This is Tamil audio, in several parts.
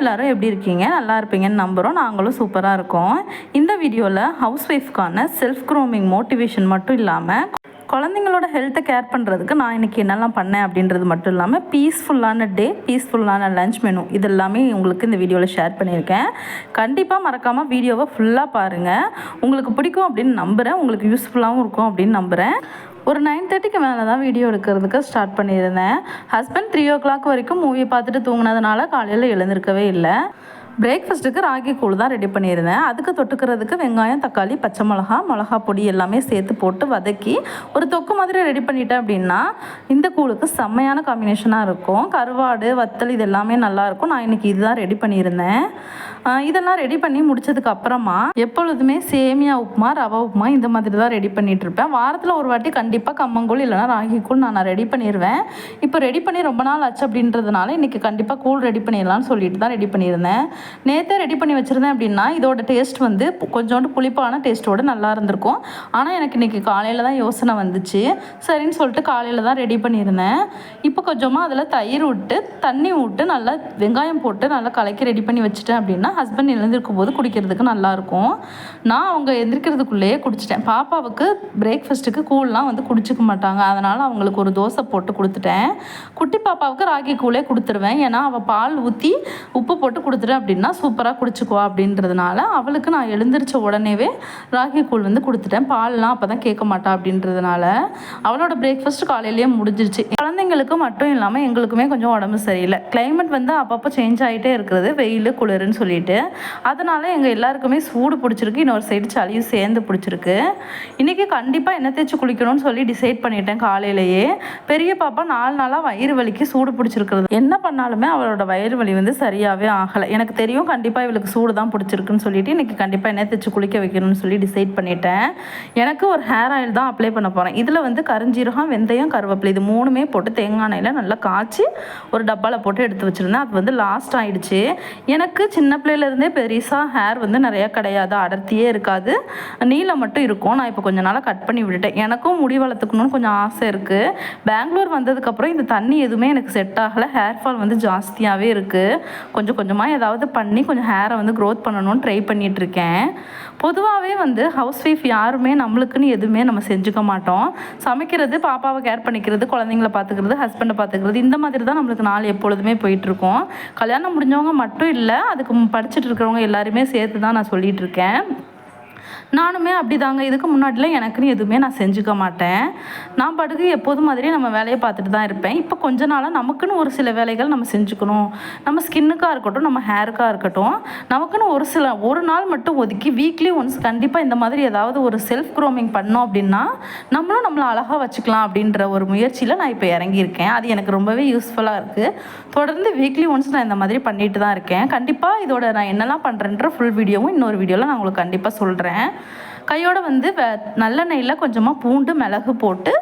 எல்லாரும் எப்படி இருக்கீங்க? நல்லா இருப்பீங்கன்னு நம்புகிறோம் நாங்களும் சூப்பராக இருக்கோம். இந்த வீடியோவில் ஹவுஸ் ஒய்ஃப்க்கான செல்ஃப் க்ரோமிங் மோட்டிவேஷன் மட்டும் இல்லாமல் குழந்தைங்களோட ஹெல்த்தை கேர் பண்ணுறதுக்கு நான் இன்றைக்கி என்னெல்லாம் பண்ணேன் அப்படின்றது மட்டும் இல்லாமல் பீஸ்ஃபுல்லான டே பீஸ்ஃபுல்லான லஞ்ச் மெனு இது எல்லாமே உங்களுக்கு இந்த வீடியோவில் ஷேர் பண்ணியிருக்கேன். கண்டிப்பாக மறக்காமல் வீடியோவை ஃபுல்லாக பாருங்கள் உங்களுக்கு பிடிக்கும் அப்படின்னு நம்புகிறேன் உங்களுக்கு யூஸ்ஃபுல்லாகவும் இருக்கும் அப்படின்னு நம்புகிறேன் ஒரு நைன் தேர்ட்டிக்கு மேலே தான் வீடியோ எடுக்கிறதுக்கு ஸ்டார்ட் பண்ணியிருந்தேன். ஹஸ்பண்ட் த்ரீ ஓ கிளாக் வரைக்கும் மூவி பார்த்துட்டு தூங்கினதுனால காலையில் எழுந்திருக்கவே இல்லை. பிரேக்ஃபாஸ்ட்டுக்கு ராகி கூழ் தான் ரெடி பண்ணியிருந்தேன். அதுக்கு தொட்டுக்கிறதுக்கு வெங்காயம் தக்காளி பச்சை மிளகா மிளகா பொடி எல்லாமே சேர்த்து போட்டு வதக்கி ஒரு தொக்கு மாதிரி ரெடி பண்ணிட்டேன் அப்படின்னா இந்த கூழுக்கு செம்மையான காம்பினேஷனாக இருக்கும். கருவாடு வத்தல் இது எல்லாமே நல்லாயிருக்கும் நான் இன்றைக்கி இதுதான் ரெடி பண்ணியிருந்தேன். இதெல்லாம் ரெடி பண்ணி முடிச்சதுக்கு அப்புறமா எப்பொழுதுமே சேமியா உப்புமா ரவா உப்புமா இந்த மாதிரி தான் ரெடி பண்ணிட்டு இருப்பேன். வாரத்தில் ஒரு வாட்டி கண்டிப்பாக கம்மங்கூழ் இல்லைனா ராகி கூழ் நான் ரெடி பண்ணிடுவேன் இப்போ ரெடி பண்ணி ரொம்ப நாள் ஆச்சு அப்படின்றதுனால இன்றைக்கி கண்டிப்பாக கூழ் ரெடி பண்ணிடலாம்னு சொல்லிட்டு தான் ரெடி பண்ணியிருந்தேன். நேற்றே ரெடி பண்ணி வச்சுருந்தேன் அப்படின்னா இதோட டேஸ்ட் வந்து கொஞ்சோண்டு புளிப்பான டேஸ்ட்டோட நல்லா இருந்திருக்கும். ஆனால் எனக்கு இன்றைக்கி காலையில் தான் யோசனை வந்துச்சு. சரின்னு சொல்லிட்டு காலையில் தான் ரெடி பண்ணியிருந்தேன். இப்போ கொஞ்சமாக அதில் தயிர் விட்டு தண்ணி விட்டு நல்லா வெங்காயம் போட்டு நல்லா கலக்கி ரெடி பண்ணி வச்சுட்டேன் அப்படின்னா ஹஸ்பண்ட் எழுந்திருக்கும் போது குடிக்கிறதுக்கு நல்லாயிருக்கும். நான் அவங்க எந்திரிக்கிறதுக்குள்ளேயே குடிச்சிட்டேன். பாப்பாவுக்கு பிரேக்ஃபாஸ்ட்டுக்கு கூழ்லாம் வந்து குடிச்சிக்க மாட்டாங்க. அதனால் அவங்களுக்கு ஒரு தோசை போட்டு கொடுத்துட்டேன். குட்டி பாப்பாவுக்கு ராகி கூழே கொடுத்துருவேன். ஏன்னா அவள் பால் ஊற்றி உப்பு போட்டு கொடுத்துட்டேன் அப்படின்னா சூப்பராக குடிச்சிக்குவா அப்படின்றதுனால அவளுக்கு நான் எழுந்திரிச்ச உடனேவே ராகி கூழ் வந்து கொடுத்துட்டேன். பால்லாம் அப்போ தான் கேட்க மாட்டா அப்படின்றதுனால அவளோட பிரேக்ஃபாஸ்ட் காலையிலேயே முடிஞ்சிருச்சு. குழந்தைங்களுக்கு மட்டும் இல்லாமல் எங்களுக்குமே கொஞ்சம் உடம்பு சரியில்லை. கிளைமேட் வந்து அப்பப்போ சேஞ்ச் ஆகிட்டே இருக்கிறது. வெயில் குளிர்னு சொல்லிட்டு. அதனால எங்கள் எல்லாருக்குமே சூடு பிடிச்சிருக்கு இன்னொரு சைடு சளியும் சேர்ந்து பிடிச்சிருக்கு. இன்றைக்கி கண்டிப்பாக எண்ணெய் தேய்ச்சி குளிக்கணும்னு சொல்லி டிசைட் பண்ணிட்டேன் காலையிலேயே. பெரிய பாப்பா நாலு நாளாக வயிறு வலிக்கு சூடு பிடிச்சிருக்கிறது. என்ன பண்ணாலுமே அவளோட வயிறு வலி வந்து சரியாகவே ஆகலை. எனக்கு தெரியும் கண்டிப்பாக இவளுக்கு சூடு தான் பிடிச்சிருக்குன்னு சொல்லிட்டு இன்றைக்கி கண்டிப்பாக எண்ணெய் தேய்ச்சி குளிக்க வைக்கணும்னு சொல்லி டிசைட் பண்ணிட்டேன். எனக்கு ஒரு ஹேர் ஆயில் தான் அப்ளை பண்ண போகிறேன் இதில் வந்து கருஞ்சீரகம் வெந்தயம் கருவேப்பிலை இது மூணுமே போட்டு தேங்காய் எண்ணெயில் நல்லா காய்ச்சி ஒரு டப்பாவில் போட்டு எடுத்து வச்சுருந்தேன். அது வந்து லாஸ்ட் ஆகிடுச்சு எனக்கு சின்ன பிள்ளையிலேருந்தே பெருசாக ஹேர் வந்து நிறையா கிடையாது. அடர்த்தியே இருக்காது. நீளம் மட்டும் இருக்கும். நான் இப்போ கொஞ்ச நாளாக கட் பண்ணி விட்டுட்டேன். எனக்கும் முடி வளர்த்துக்கணும்னு கொஞ்சம் ஆசை இருக்குது பெங்களூர் வந்ததுக்கப்புறம் இந்த தண்ணி எதுவுமே எனக்கு செட் ஆகலை. ஹேர் ஃபால் வந்து ஜாஸ்தியாகவே இருக்குது கொஞ்சம் கொஞ்சமாக ஏதாவது பண்ணி கொஞ்சம் ஹேரை வந்து க்ரோத் பண்ணணும்னு ட்ரை பண்ணிகிட்ருக்கேன் பொதுவாகவே வந்து ஹவுஸ் ஒய்ஃப் யாருமே நம்மளுக்குன்னு எதுவுமே நம்ம செஞ்சுக்க மாட்டோம். சமைக்கிறது பாப்பாவை கேர் பண்ணிக்கிறது குழந்தைங்கள பார்த்துக்கிறது ஹஸ்பண்டை பார்த்துக்கிறது இந்த மாதிரி தான் நம்மளுக்கு நாள் எப்பொழுதுமே போயிட்டுருக்கோம் கல்யாணம் முடிஞ்சவங்க மட்டும் இல்லை அதுக்கு படிச்சுட்டு இருக்கிறவங்க எல்லாருமே சேர்த்து தான் நான் சொல்லிகிட்ருக்கேன் நானுமே நானுமே அப்படிதாங்க. இதுக்கு முன்னாடிலாம் எனக்குன்னு எதுவுமே நான் செஞ்சுக்க மாட்டேன். நான் பாட்டுக்கு எப்போதும் மாதிரி நம்ம வேலையை பார்த்துட்டு தான் இருப்பேன். இப்போ கொஞ்ச நாளாக நமக்குன்னு ஒரு சில வேலைகள் நம்ம செஞ்சுக்கணும். நம்ம ஸ்கின்னுக்காக இருக்கட்டும் நம்ம ஹேருக்காக இருக்கட்டும் நமக்குன்னு ஒரு சில ஒரு நாள் மட்டும் ஒதுக்கி வீக்லி ஒன்ஸ் கண்டிப்பாக இந்த மாதிரி ஏதாவது ஒரு செல்ஃப் க்ரோமிங் பண்ணோம் அப்படின்னா நம்மளும் நம்மளை அழகாக வச்சுக்கலாம் அப்படின்ற ஒரு முயற்சியில் நான் இப்போ இறங்கியிருக்கேன். அது எனக்கு ரொம்பவே யூஸ்ஃபுல்லாக இருக்குது தொடர்ந்து வீக்லி ஒன்ஸ் நான் இந்த மாதிரி பண்ணிட்டு தான் இருக்கேன். கண்டிப்பாக இதோட நான் என்னெல்லாம் பண்ணுறேன்ற ஃபுல் வீடியோவும் இன்னொரு வீடியோவில் நான் உங்களுக்கு கண்டிப்பாக சொல்கிறேன் கையோட வந்து வெ நல்லெண்ணெயில் கொஞ்சமாக பூண்டு மிளகு போட்டு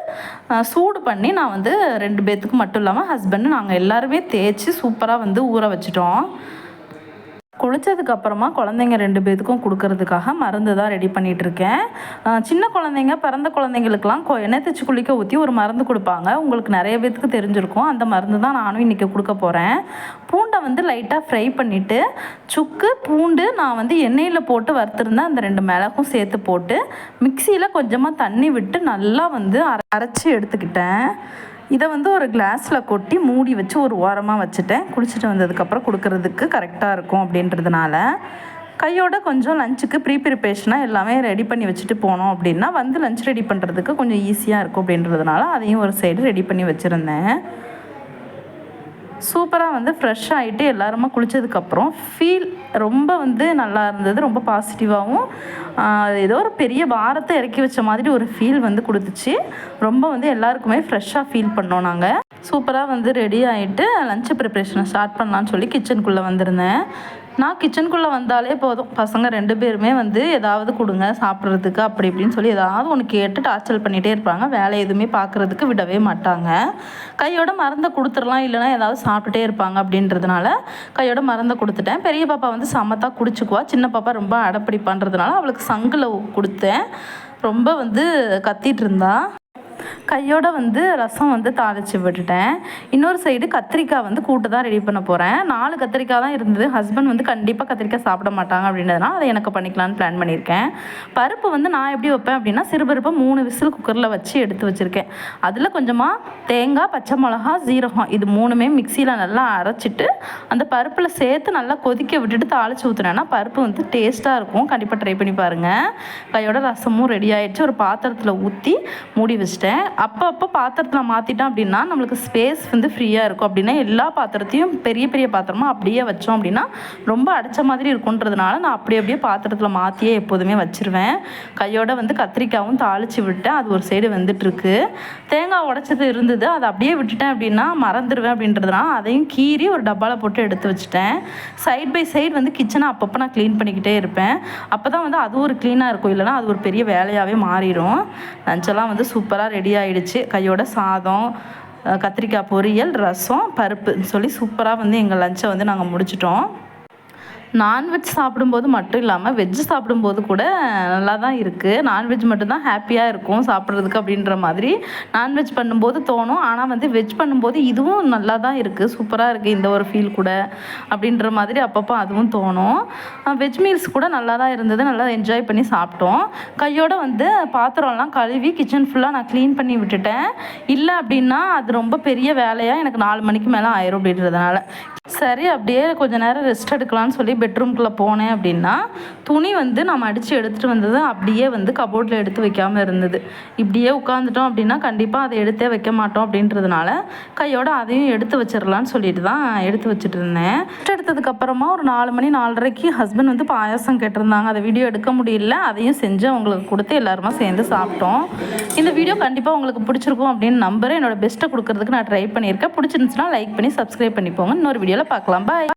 சூடு பண்ணி நான் வந்து ரெண்டு பேர்த்துக்கு மட்டும் இல்லாமல் ஹஸ்பண்டு நாங்கள் எல்லாருமே தேய்ச்சி சூப்பராக வந்து ஊற வச்சிட்டோம். குளிச்சதுக்கு அப்புறமா குழந்தைங்க ரெண்டு பேத்துக்கும் கொடுக்கறதுக்காக மருந்து தான் ரெடி பண்ணிட்டு இருக்கேன் சின்ன குழந்தைங்க பிறந்த குழந்தைங்களுக்குலாம் கொ- எண்ணெய் தேய்ச்சி குளிக்க ஊற்றி ஒரு மருந்து கொடுப்பாங்க. உங்களுக்கு நிறைய பேத்துக்கு தெரிஞ்சிருக்கும். அந்த மருந்து தான் நானும் இன்றைக்கி கொடுக்க போகிறேன் பூண்டை வந்து லைட்டாக ஃப்ரை பண்ணிவிட்டு சுக்கு பூண்டு நான் வந்து எண்ணெயில் போட்டு வறுத்துருந்தேன். அந்த ரெண்டு மிளகும் சேர்த்து போட்டு மிக்சியில் கொஞ்சமாக தண்ணி விட்டு நல்லா வந்து அரைச்சி எடுத்துக்கிட்டேன். இதை வந்து ஒரு கிளாஸில் கொட்டி மூடி வச்சு ஒரு ஓரமாக வச்சுட்டேன். குளிச்சுட்டு வந்ததுக்கப்புறம் கொடுக்கறதுக்கு கரெக்டாக இருக்கும் அப்படின்றதுனால கையோட கொஞ்சம் லஞ்சுக்கு ப்ரீ ப்ரிப்பரேஷனாக எல்லாமே ரெடி பண்ணி வச்சுட்டு போனோம் அப்படின்னா வந்து லஞ்ச் ரெடி பண்ணுறதுக்கு கொஞ்சம் ஈஸியாக இருக்கும் அப்படின்றதுனால அதையும் ஒரு சைடு ரெடி பண்ணி வச்சுருந்தேன். சூப்பராக வந்து ஃப்ரெஷ் ஆகிட்டு எல்லாருமா குளித்ததுக்கப்புறம் ஃபீல் ரொம்ப வந்து நல்லா இருந்தது ரொம்ப பாசிட்டிவாகவும் ஏதோ ஒரு பெரிய பாரத்தை இறக்கி வச்ச மாதிரி ஒரு ஃபீல் வந்து கொடுத்துச்சு. ரொம்ப வந்து எல்லாருக்குமே ஃப்ரெஷ்ஷாக ஃபீல் பண்ணோம் நாங்கள் சூப்பராக வந்து ரெடி ஆகிட்டு லஞ்ச் ப்ரிப்ரேஷனை ஸ்டார்ட் பண்ணலான்னு சொல்லி கிச்சனுக்குள்ளே வந்திருந்தேன். நான் கிச்சனுக்குள்ளே வந்தாலே போதும். பசங்க ரெண்டு பேருமே வந்து ஏதாவது கொடுங்க சாப்பிட்றதுக்கு அப்படி இப்படின்னு சொல்லி ஏதாவது ஒன்று கேட்டு டார்ச்சர் பண்ணிகிட்டே இருப்பாங்க. வேலை எதுவுமே பார்க்குறதுக்கு விடவே மாட்டாங்க. கையோட மருந்தை கொடுத்துடலாம் இல்லைன்னா ஏதாவது சாப்பிட்டுட்டே இருப்பாங்க அப்படின்றதுனால கையோட மருந்தை கொடுத்துட்டேன். பெரிய பாப்பா வந்து சமத்தா குடிச்சுக்குவா. சின்ன பாப்பா ரொம்ப அடப்பிடிப்பான்றதுனால அவளுக்கு சங்கில் கொடுத்தேன். ரொம்ப வந்து கத்திட்டு இருந்தா. கையோட வந்து ரசம் வந்து தாளித்து விட்டுட்டேன். இன்னொரு சைடு கத்திரிக்காய் வந்து கூட்டு தான் ரெடி பண்ண போகிறேன் நாலு கத்திரிக்காய் தான் இருந்தது. ஹஸ்பண்ட் வந்து கண்டிப்பாக கத்திரிக்காய் சாப்பிட மாட்டாங்க அப்படின்றதுனால அதை எனக்கு பண்ணிக்கலான்னு பிளான் பண்ணியிருக்கேன். பருப்பு வந்து நான் எப்படி வைப்பேன் அப்படின்னா சிறுபருப்பை மூணு விசில் குக்கரில் வச்சு எடுத்து வச்சுருக்கேன். அதில் கொஞ்சமாக தேங்காய் பச்சை மிளகா ஜீரகம் இது மூணுமே மிக்சியில் நல்லா அரைச்சிட்டு அந்த பருப்பில் சேர்த்து நல்லா கொதிக்க விட்டுட்டு தாளித்து ஊற்றுனேன்னா பருப்பு வந்து டேஸ்ட்டாக இருக்கும். கண்டிப்பாக ட்ரை பண்ணி பாருங்கள் கையோட ரசமும் ரெடி ஆகிடுச்சு ஒரு பாத்திரத்தில் ஊற்றி மூடி வச்சிட்டேன். அப்போ அப்போ பாத்திரத்தில் மாற்றிட்டோம் அப்படின்னா நம்மளுக்கு ஸ்பேஸ் வந்து ஃப்ரீயாக இருக்கும். அப்படின்னா எல்லா பாத்திரத்தையும் பெரிய பெரிய பாத்திரமாக அப்படியே வச்சோம் அப்படின்னா ரொம்ப அடைச்ச மாதிரி இருக்குன்றதுனால நான் அப்படியே அப்படியே பாத்திரத்தில் மாற்றியே எப்போதுமே வச்சுருவேன். கையோட வந்து கத்திரிக்காவும் தாளித்து விட்டேன் அது ஒரு சைடு வந்துட்டுருக்கு. தேங்காய் உடச்சது இருந்தது. அதை அப்படியே விட்டுட்டேன் அப்படின்னா மறந்துடுவேன் அப்படின்றதுனால அதையும் கீறி ஒரு டப்பாவில் போட்டு எடுத்து வச்சுட்டேன். சைட் பை சைடு வந்து கிச்சனை அப்பப்போ நான் க்ளீன் பண்ணிக்கிட்டே இருப்பேன். அப்போ தான் வந்து அது ஒரு க்ளீனாக இருக்கும். இல்லைனா அது ஒரு பெரிய வேலையாகவே மாறிடும். லஞ்செல்லாம் வந்து சூப்பராக ரெடி ஆயிடுச்சு கையோட சாதம் கத்திரிக்காய் பொரியல் ரசம் பருப்புன்னு சொல்லி சூப்பராக வந்து எங்கள் லஞ்சை வந்து நாங்கள் முடிச்சிட்டோம். நான்வெஜ் சாப்பிடும்போது மட்டும் இல்லாமல் வெஜ்ஜு சாப்பிடும்போது கூட நல்லா தான் இருக்குது நான்வெஜ் மட்டும்தான் ஹாப்பியாக இருக்கும் சாப்பிட்றதுக்கு அப்படின்ற மாதிரி நான்வெஜ் பண்ணும்போது தோணும். ஆனால் வந்து வெஜ் பண்ணும்போது இதுவும் நல்லா தான் இருக்குது சூப்பராக இருக்குது இந்த ஒரு ஃபீல் கூட அப்படின்ற மாதிரி அப்பப்போ அதுவும் தோணும். வெஜ் மீல்ஸ் கூட நல்லா தான் இருந்தது. நல்லா என்ஜாய் பண்ணி சாப்பிட்டோம். கையோட வந்து பாத்திரம்லாம் கழுவி கிச்சன் ஃபுல்லாக நான் க்ளீன் பண்ணி விட்டுட்டேன். இல்லை அப்படின்னா அது ரொம்ப பெரிய வேலையாக எனக்கு நாலு மணிக்கு மேலே ஆயிரும் அப்படின்றதுனால. சரி அப்படியே கொஞ்ச நேரம் ரெஸ்ட் எடுக்கலாம்னு சொல்லி பெட்ரூம்குள்ளே போனேன் அப்படின்னா துணி வந்து நம்ம அடித்து எடுத்துகிட்டு வந்தது அப்படியே வந்து கபோர்டில் எடுத்து வைக்காமல் இருந்தது. இப்படியே உட்காந்துட்டோம் அப்படின்னா கண்டிப்பாக அதை எடுத்தே வைக்க மாட்டோம் அப்படின்றதுனால கையோட அதையும் எடுத்து வச்சிடலான்னு சொல்லிட்டு தான் எடுத்து வச்சுட்டு இருந்தேன். எடுத்ததுக்கப்புறமா ஒரு நாலு மணி நாலரைக்கு ஹஸ்பண்ட் வந்து பாயாசம் கேட்டிருந்தாங்க. அதை வீடியோ எடுக்க முடியல. அதையும் செஞ்சு அவங்களுக்கு கொடுத்து எல்லாருமா சேர்ந்து சாப்பிட்டோம். இந்த வீடியோ கண்டிப்பாக உங்களுக்கு பிடிச்சிருக்கும் அப்படின்னு நம்புறேன். என்னோட பெஸ்ட்டை கொடுக்கறதுக்கு நான் ட்ரை பண்ணியிருக்கேன். பிடிச்சிருந்துச்சுன்னா லைக் பண்ணி சப்ஸ்கிரைப் பண்ணிப்போங்க இன்னொரு வீடியோவில் பார்க்கலாம். பாய்